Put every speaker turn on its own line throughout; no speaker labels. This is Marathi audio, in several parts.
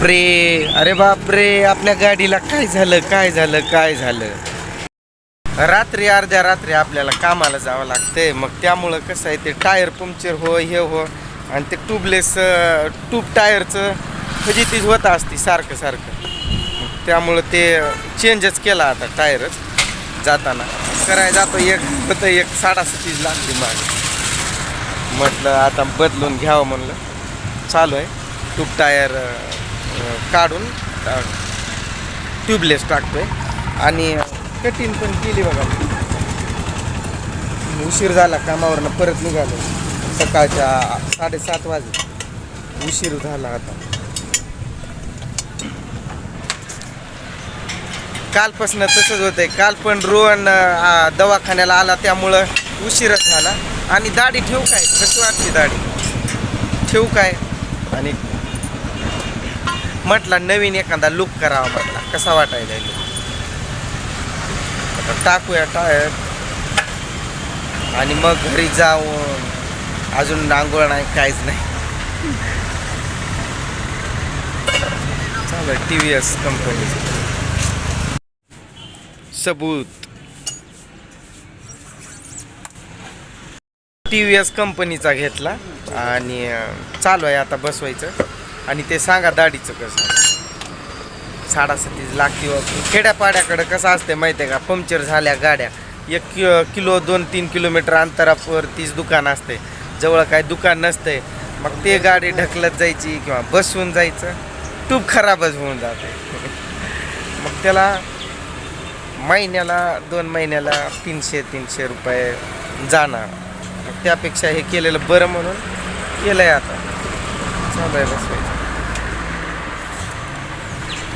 बापरे. अरे बापरे आपल्या गाडीला काय झालं काय झालं काय झालं? रात्री अर्ध्या रात्री आपल्याला कामाला जावं लागतंय. मग त्यामुळं कसं आहे ते टायर पंक्चर हो हे हो आणि ते ट्यूबलेस ट्यूब टायरचं फजितीच होत असते सारखं सारखं. मग त्यामुळं ते चेंजच केला आता टायरच जाताना. करायला जातो एक होतं एक साडासतीच लागली मागे. म्हटलं आता बदलून घ्यावं म्हणलं. चालू आहे. ट्यूब टायर काढून ट्यूबलेस टाकतोय. आणि कठीण पण केली बघा. उशीर झाला कामावरनं परत निघालो. सकाळच्या साडेसात वाजे उशीर झाला आता. कालपासून तसंच होतंय. काल पण रोहन दवाखान्याला आला त्यामुळं उशीरच झाला. आणि दाढी ठेवू काय? कशी वाटते दाढी. ठेवू काय? आणि म्हटला नवीन एखादा लुक करावा म्हटला. कसा वाटायला लुक आता टाकूया टायर आणि मग घरी जाऊन अजून नांगोळ नाही काहीच नाही. चालू टी व्ही एस कंपनी सबूत. टी व्ही एस कंपनीचा घेतला. आणि चालू आहे आता बसवायचं. आणि ते सांगा दाढीचं कसं साडासतीच लागते व खेड्यापाड्याकडं कसं असते माहिती आहे का? पंक्चर झाल्या गाड्या. एक कि किलो दोन तीन किलोमीटर अंतरावर तीच दुकान असते जवळ काय दुकान नसते मग ते गाडी ढकलत जायची किंवा बसवून जायचं. तूप खराबच होऊन जाते. मग त्याला महिन्याला दोन महिन्याला तीनशे तीनशे रुपये जाणार. मग त्यापेक्षा हे केलेलं बरं म्हणून केलं आहे आता. चालू आहे बसवायचं.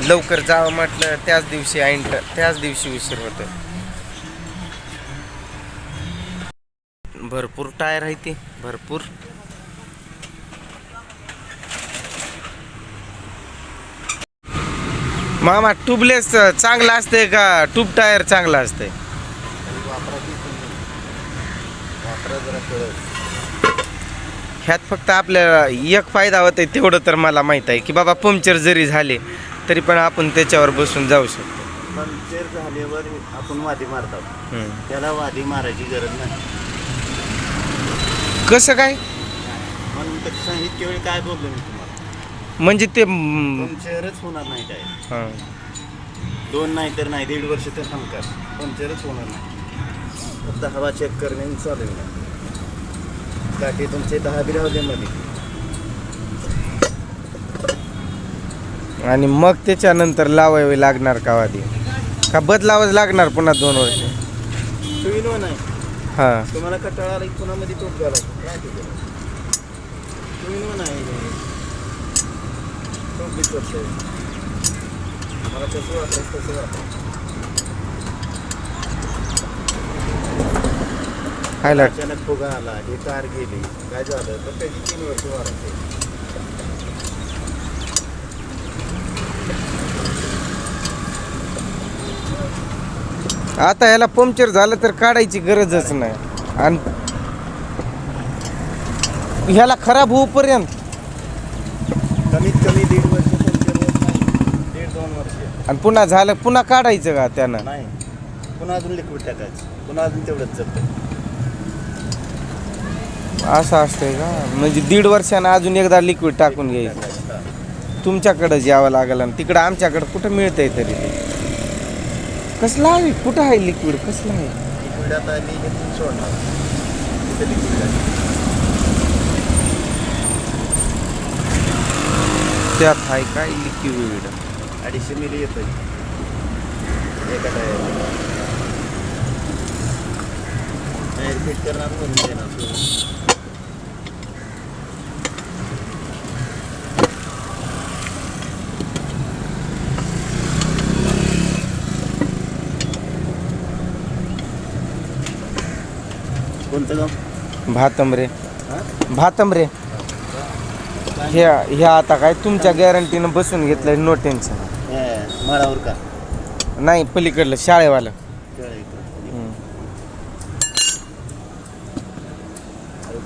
लवकर जावं म्हटलं त्याच दिवशी ऐंट त्याच दिवशी उशीर होतो भरपूर टायर आहे ते भरपूर. मामा ट्यूबलेस चांगलं असते का? ट्यूब टायर चांगलं असते ह्यात फक्त आपल्याला एक फायदा होतोय तेवढं तर मला माहीत आहे की बाबा पंक्चर जरी झाले तरी पण आपण त्याच्यावर बसून जाऊ शकतो.
पंक्चर झाल्यावर आपण वादी मारतात.
हम्म.
त्याला वादी मारायची गरज नाही.
कसं काय?
म्हणून तर सांगितल्या वेळी काय बोललो मी तुम्हाला?
म्हणजे ते हम्म,
पंक्चरच होणार नाही काय?
हां.
दोन नाही तर नाही दीड वर्ष तर हमकार पंक्चरच होणार नाही. फक्त हवा चेक करणे आणि चालेल ना काठी तुमचे दहा बी राहू दे मध्ये
आणि मग त्याच्यानंतर लावावे लागणार का वादी का बदलावंच लागणार पुन्हा दोन वर्ष?
नाही.
हां.
तुम्हाला कटाळा आला की पुन्हा मध्ये टोप घालायचं. काय ते सुईनो नाही. टोप बीच वर्ष मला कसं वाटायचं तसं वाटायचं
हायलाइट
अचानक फुगा आला ही कार गेली. काय झालं? तर त्याची तीन वर्ष वाढते
आता ह्याला पंक्चर झालं तर काढायची गरजच नाही. आणि ह्याला खराब होऊपर्यंत
कमीत कमी दीड वर्ष पंक्चर होत नाही. दीड दोन वर्ष.
आणि पुन्हा झालं पुन्हा काढायचं का त्यानं?
नाही. पुन्हा अजून लिक्विड टाकायचं. पुन्हा अजून तेवढंच जपतं
असं असतंय का? म्हणजे दीड वर्षानं अजून एकदा लिक्विड टाकून घ्यायचं.
टाकायचं हा.
तुमच्याकडंच यावं लागेल आणि तिकडं आमच्याकडं कुठं मिळतंय तरी ते? कसलं आहे? कुठं आहे लिक्विड कसलं आहे?
लिक्विड आता मी इथून सोडणार. तिथे लिक्विड टाकायचं
त्यात आहे काय लिक्विड
अडीचशे मिली येतं एका टायर फिट करणार म्हणून देणार कोणतं गाव?
भातंबरे.
हां?
भातंबरे. ह्या ह्या आता काय तुमच्या गॅरंटीनं बसून घेतलंय नो टेन्शन
माळावर का?
नाही पलीकडलं शाळेवालं.
इकडं.
हम्म.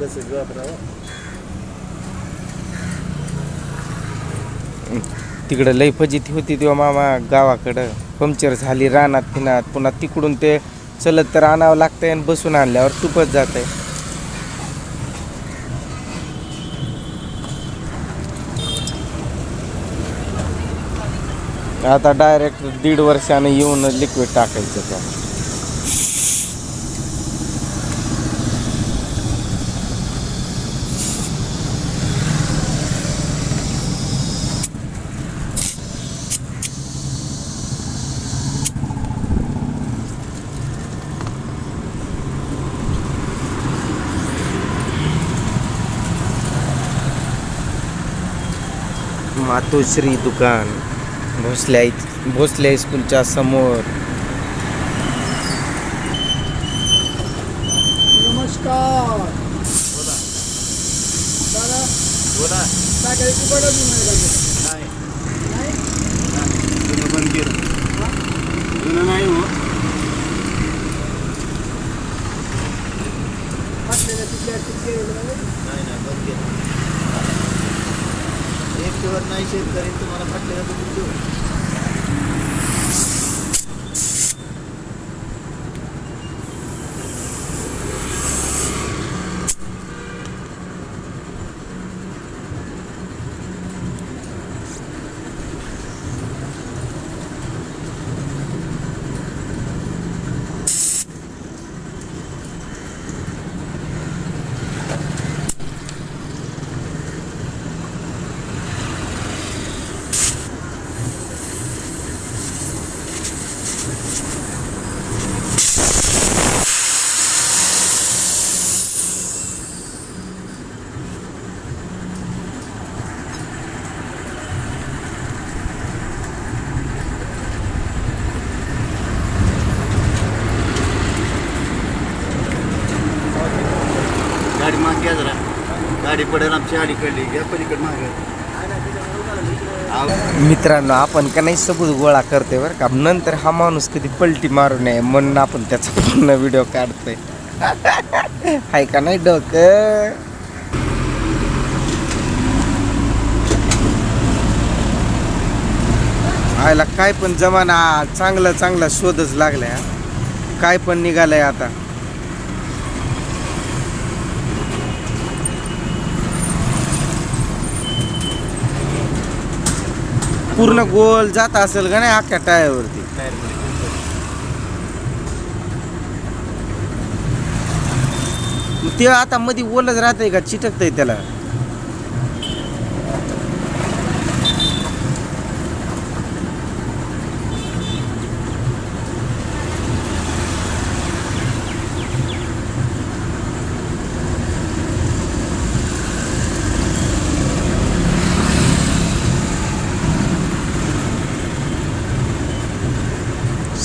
कसं?
तिकडं लई फजिती होती तेव्हा मामा गावाकडं. पंक्चर झाली रानात फिनात पुन्हा तिकडून ते चलत तर आणावं लागतंय आणि बसून आणल्यावर तुपत जात आहे आता डायरेक्ट दीड वर्षाने येऊन लिक्विड टाकायचं. त्या मातोश्री दुकान भोसले भोसले स्कूलच्या समोर.
नमस्कार. दादा
बोला.
टाकायची पडत नाही.
नाही? जुनं बंद केलं. जुनं नाही हो.
फाटलेल्या तिथल्या तिथे
नाही नाही बंद केलं. नाही शेतकरी तुम्हाला फाटलेलं जातो देऊ गाडी माग घ्या जरा गाडी पडेल आमची अलीकडली घ्या पलीकडे मागे.
मित्रांनो आपण का नाही सबूत गोळा करते बरं का? नंतर हा माणूस कधी पलटी मारू नये म्हणून आपण त्याचा पूर्ण व्हिडिओ काढतोय. हाय का नाही डोक? आयला काय पण जमाना चांगला चांगला शोधच लागलाय काय पण निघालाय आता. पूर्ण गोल जात असेल का नाही अख्ख्या टायरवरती? ते आता मध्ये ओलच राहतंय का? चिटकतंय त्याला?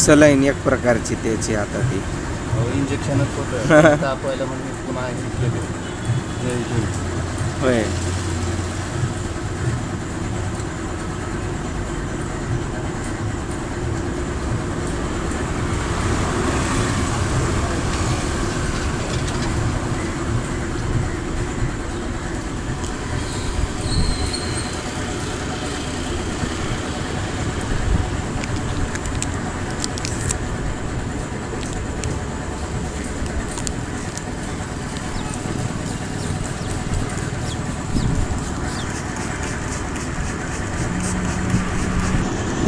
सलाईन एक प्रकारची त्याची आता ती.
इंजेक्शनच होतं. म्हणून पुन्हा
होय.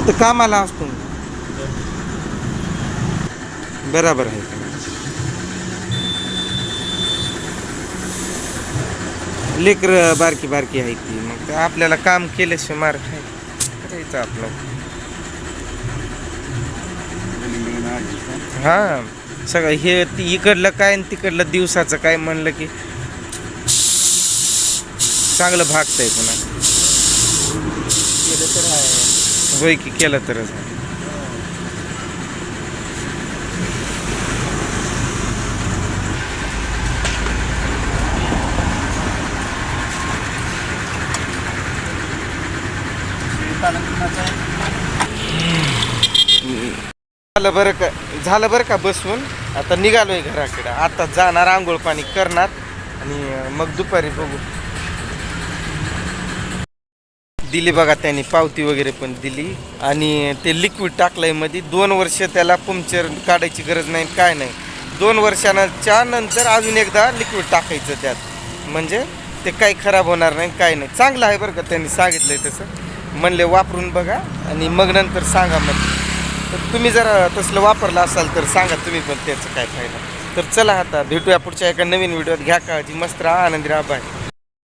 इथं कामाला असतो. बराबर आहे. लेकर बारकी बारकी आहे ती. मग आपल्याला काम केल्याशिवाय मार काय करायचं आपलं. हा सगळं हे ती इकडलं काय आणि तिकडलं दिवसाचं काय म्हणलं की चांगलं भागतंय पुन्हा.
केलं तर आहे
होय की केलं तरच झालं बरं का झालं बरं का बसून? आता निघालोय घराकडे. आता जाणार आंघोळ पाणी करणार आणि मग दुपारी बघू. दिली बघा त्यांनी पावती वगैरे पण दिली. आणि ते लिक्विड टाकलंयमध्ये दोन वर्ष त्याला पंक्चर काढायची गरज नाही काय नाही. दोन वर्षांच्या नंतर अजून एकदा लिक्विड टाकायचं त्यात. म्हणजे ते काही खराब होणार नाही काय नाही. चांगलं आहे बरं का त्यांनी सांगितलंय तसं. म्हणले वापरून बघा आणि मग नंतर सांगा मग. तर तुम्ही जर तसलं वापरलं असाल तर सांगा तुम्ही पण त्याचं काय फायदा. तर चला आता भेटूया पुढच्या एका नवीन व्हिडिओत. घ्या काळजी मस्त राहा आनंदी राहा बाय